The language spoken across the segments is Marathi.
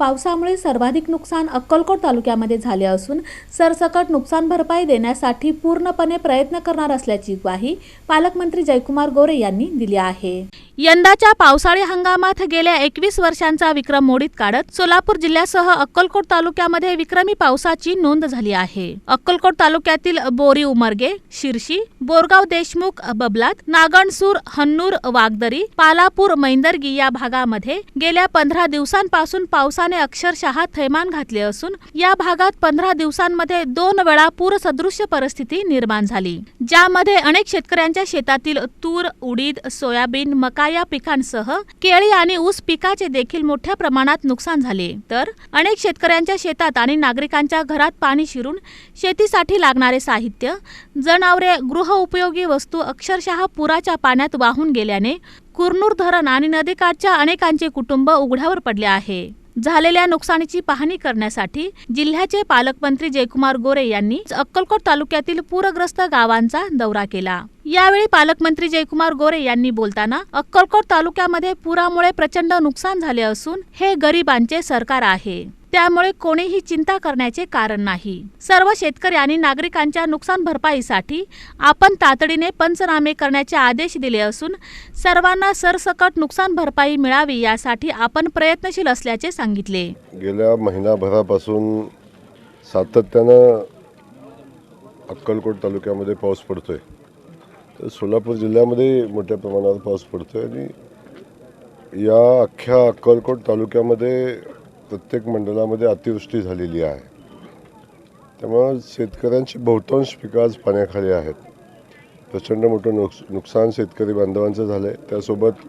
पावसामुळे सर्वाधिक नुकसान अक्कलकोट तालुक्यामध्ये झाले असून सरसकट नुकसान भरपाई देण्यासाठी पूर्णपणे प्रयत्न करणार असल्याची ग्वाही पालकमंत्री जयकुमार गोरे यांनी दिली आहे. यंदाच्या पावसाळी हंगामात गेल्या एकवीस वर्षांचा विक्रम मोडीत काढत सोलापूर जिल्ह्यासह अक्कलकोट तालुक्यामध्ये विक्रमी पावसाची नोंद झाली आहे. अक्कलकोट तालुक्यातील बोरी उमरगे शिरशी बोरगाव देशमुख बबलात नागणसूर हन्नूर वागदरी पालापूर मैंदर्गी या भागामध्ये गेल्या पंधरा दिवसांपासून पावसाने अक्षरशः थैमान घातले असून या भागात पंधरा दिवसांमध्ये दोन वेळा पूरसदृश्य परिस्थिती निर्माण झाली ज्यामध्ये अनेक शेतकऱ्यांच्या शेतातील तूर उडीद सोयाबीन मका या पिकांसह केळी आणि ऊस पिकाचे देखील मोठ्या प्रमाणात नुकसान झाले. तर अनेक शेतकऱ्यांच्या शेतात आणि नागरिकांच्या घरात पाणी शिरून शेतीसाठी लागणारे साहित्य जनावरे गृह उपयोगी वस्तू अक्षरशः पुराच्या पाण्यात वाहून गेल्याने कुरनूर धरण आणि नदीकाठच्या अनेकांचे कुटुंब उघड्यावर पडले आहे. झालेल्या नुकसानीची पाहणी करण्यासाठी जिल्ह्याचे पालकमंत्री जयकुमार गोरे यांनी अक्कलकोट तालुक्यातील पूरग्रस्त गावांचा दौरा केला. यावेळी पालकमंत्री जयकुमार गोरे यांनी बोलताना अक्कलकोट तालुक्यामध्ये पुरामुळे प्रचंड नुकसान झाले असून हे गरिबांचे सरकार आहे. त्यामुळे कोणीही चिंता करण्याचे कारण नाही. सर्व शेतकरी आणि नागरिकांच्या नुकसान भरपाईसाठी आपण तातडीने पंचनामे करण्याचे आदेश दिले असून सर्वांना सरसकट नुकसान भरपाई मिळावी यासाठी आपण प्रयत्नशील असल्याचे सांगितले. गेल्या महिनाभरापासून सातत्यानं अक्कलकोट तालुक्यामध्ये पाऊस पडतोय. तर सोलापूर जिल्ह्यामध्ये मोठ्या प्रमाणावर पाऊस पडतोय आणि या अख्ख्या अक्कलकोट तालुक्यामध्ये प्रत्येक मंडळामध्ये अतिवृष्टी झालेली आहे. त्यामुळं शेतकऱ्यांची बहुतांश पिकं आज पाण्याखाली आहेत. प्रचंड मोठं नुकस नुकसान शेतकरी बांधवांचं झालं आहे त्यासोबत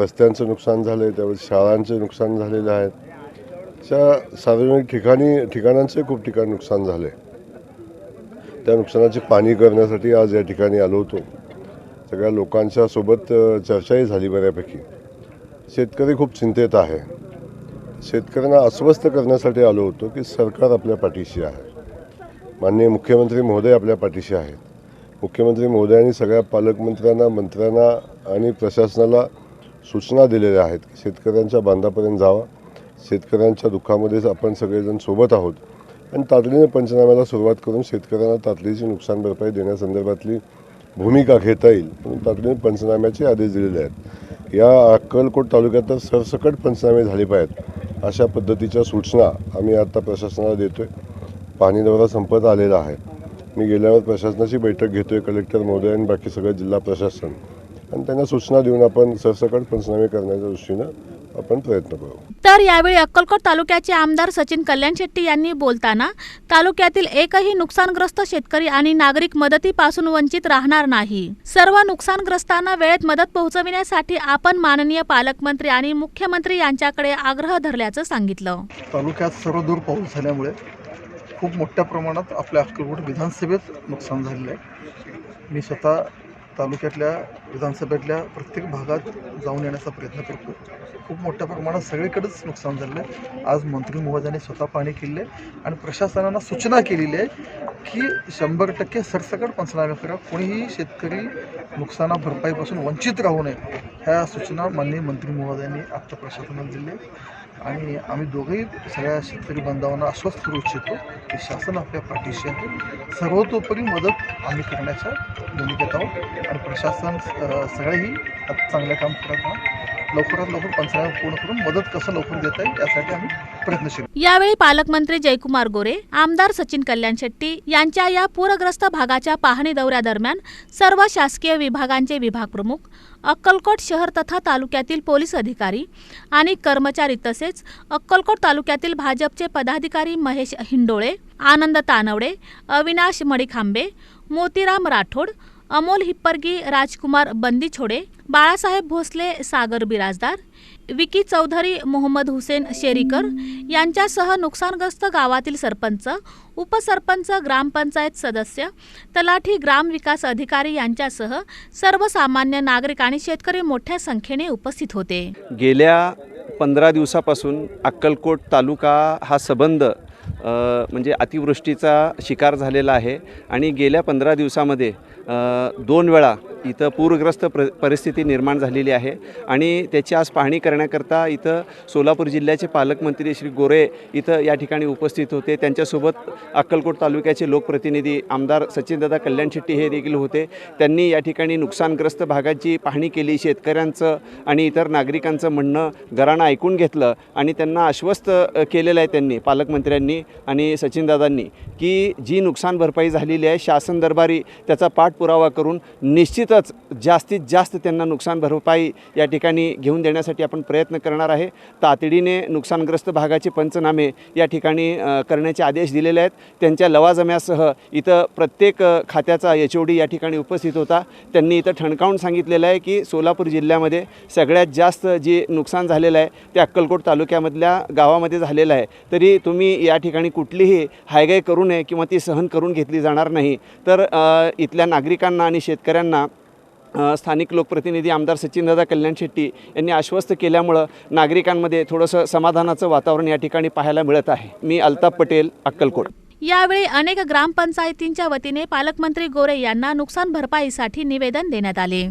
रस्त्यांचं नुकसान झालं आहे त्यावेळेस शाळांचे नुकसान झालेलं आहे. अशा सार्वजनिक ठिकाणी ठिकाणांचे खूप ठिकाणी नुकसान झालं आहे त्या नुकसानाची पाणी करण्यासाठी आज या ठिकाणी आलो होतो. सगळ्या लोकांच्या सोबत चर्चाही झाली बऱ्यापैकी. शेतकरी खूप चिंतेत आहे. शेतकऱ्यांना अस्वस्थ करण्यासाठी आलो होतो की सरकार आपल्या पाठीशी आहे. माननीय मुख्यमंत्री महोदय आपल्या पाठीशी आहेत. मुख्यमंत्री महोदयांनी सगळ्या पालकमंत्र्यांना मंत्र्यांना आणि प्रशासनाला सूचना दिलेल्या आहेत की शेतकऱ्यांच्या बांधापर्यंत जावा. शेतकऱ्यांच्या दुःखामध्येच आपण सगळेजण सोबत आहोत. आणि तातडीने पंचनाम्याला सुरुवात करून शेतकऱ्यांना तातडीची नुकसान भरपाई देण्यासंदर्भातली भूमिका घेता येईल म्हणून तातडीने पंचनाम्याचे आदेश दिलेले आहेत. या अक्कलकोट तालुक्यात तर सरसकट पंचनामे झाले पाहिजेत. अशा पद्धतीच्या सूचना आम्ही आता प्रशासनाला देतोय. पाणी दौरा संपत आलेला आहे. मी गेल्यावर प्रशासनाची बैठक घेतोय कलेक्टर महोदय आणि बाकी सगळं जिल्हा प्रशासन. आणि त्यांना सूचना देऊन आपण सरसकट पंचनामे करण्याच्या दृष्टीनं आपण प्रयत्न करू. तर यावेळी अक्कलकोट तालुक्याचे आमदार सचिन कल्याण शेट्टी यांनी बोलताना तालुक्यातील एकही नुकसानग्रस्त शेतकरी आणि नागरिक मदतीपासून वंचित राहणार नाही. सर्व नुकसानग्रस्तांना वेळेत मदत पोहोचविण्यासाठी आपण माननीय पालकमंत्री आणि मुख्यमंत्री यांच्याकडे आग्रह धरल्याचं सांगितलं. तालुक्यात सर्वदूर पाऊस झाल्यामुळे खूप मोठ्या प्रमाणात आपल्या अक्कलकोट विधानसभेत नुकसान झालेलं आहे. मी स्वतः तालुक्यातल्या विधानसभेतल्या प्रत्येक भागात जाऊन येण्याचा प्रयत्न करतो खूप मोठ्या प्रमाणात सगळीकडेच नुकसान झालं आहे. आज मंत्री महोदयाने स्वतः पाणी केले आणि प्रशासनानं सूचना केलेली आहे की शंभर टक्के सरसकट पंचनामे करा कोणीही शेतकरी नुकसाना भरपाईपासून वंचित राहू नये. ह्या सूचना माननीय मंत्री महोदयांनी आत्ता प्रशासनाला दिल्या आणि आम्ही दोघंही सगळ्या शेतकरी बांधवांना आश्वस्त करू इच्छितो की शासन आपल्या पाठीशी आहे. सर्वतोपरी मदत आम्ही करण्याच्या भूमिकेत आहोत आणि प्रशासन सगळेही चांगलं काम करत आहोत. लवकरात लवकर पंचायत पूर्ण करून मदत कसं लवकर देता येईल यासाठी आम्ही प्रयत्नशील यावेळी पालकमंत्री जयकुमार गोरे आमदार सचिन कल्याण शेट्टी यांच्या या पूरग्रस्त भागाच्या पाहणी दौऱ्यादरम्यान सर्व शासकीय विभागांचे विभाग प्रमुख अक्कलकोट शहर तथा तालुक्यातील पोलीस अधिकारी आणि कर्मचारी तसेच अक्कलकोट तालुक्यातील भाजपचे पदाधिकारी महेश हिंडोळे आनंद तानवडे अविनाश मडिखांबे मोतीराम राठोड अमोल हिप्परगी राजकुमार बंदीछोडे बाळासाहेब भोसले सागर बिराजदार विकी चौधरी मोहम्मद हुसेन शेरीकर यांच्यासह नुकसानग्रस्त गावातील सरपंच उपसरपंच ग्रामपंचायत सदस्य तलाठी ग्रामविकास अधिकारी यांच्यासह सर्वसामान्य नागरिक आणि शेतकरी मोठ्या संख्येने उपस्थित होते. गेल्या पंधरा दिवसापासून अक्कलकोट तालुका हा संबंध म्हणजे अतिवृष्टीचा शिकार झालेला आहे. आणि गेल्या पंधरा दिवसामध्ये दोन वेळा इथं पूरग्रस्त प्र परिस्थिती निर्माण झालेली आहे. आणि त्याची आज पाहणी करण्याकरता इथं सोलापूर जिल्ह्याचे पालकमंत्री श्री गोरे इथं या ठिकाणी उपस्थित होते. त्यांच्यासोबत अक्कलकोट तालुक्याचे लोकप्रतिनिधी आमदार सचिनदादा कल्याण शेट्टी हे देखील होते. त्यांनी या ठिकाणी नुकसानग्रस्त भागाची पाहणी केली. शेतकऱ्यांचं आणि इतर नागरिकांचं म्हणणं घराणं ऐकून घेतलं आणि त्यांना आश्वस्त केलेलं आहे त्यांनी पालकमंत्र्यांनी. आणि सचिनदादांनी की जी नुकसान भरपाई झालेली आहे शासन दरबारी त्याचा पाठपुरावा करून निश्चितच जास्तीत जास्त त्यांना नुकसान भरपाई या ठिकाणी घेऊन देण्यासाठी आपण प्रयत्न करणार आहे. तातडीने नुकसानग्रस्त भागाचे पंचनामे या ठिकाणी करण्याचे आदेश दिलेले आहेत. त्यांच्या लवाजम्यासह इथं प्रत्येक खात्याचा एच ओ डी या ठिकाणी उपस्थित होता. त्यांनी इथं ठणकावून सांगितलेलं आहे की सोलापूर जिल्ह्यामध्ये सगळ्यात जास्त जे नुकसान झालेलं आहे ते अक्कलकोट तालुक्यामधल्या गावामध्ये झालेलं आहे. तरी तुम्ही या ठिकाणी ठिकाणी कुठलीही हायगाय करू नये किंवा ती सहन करून घेतली जाणार नाही तर इथल्या नागरिकांना आणि शेतकऱ्यांना स्थानिक लोकप्रतिनिधी आमदार सचिनदादा कल्याण शेट्टी यांनी आश्वस्त केल्यामुळं नागरिकांमध्ये थोडंसं समाधानाचं वातावरण या ठिकाणी पाहायला मिळत आहे. मी अल्ताप पटेल अक्कलकोट. यावेळी अनेक ग्रामपंचायतींच्या वतीने पालकमंत्री गोरे यांना नुकसान भरपाईसाठी निवेदन देण्यात आले.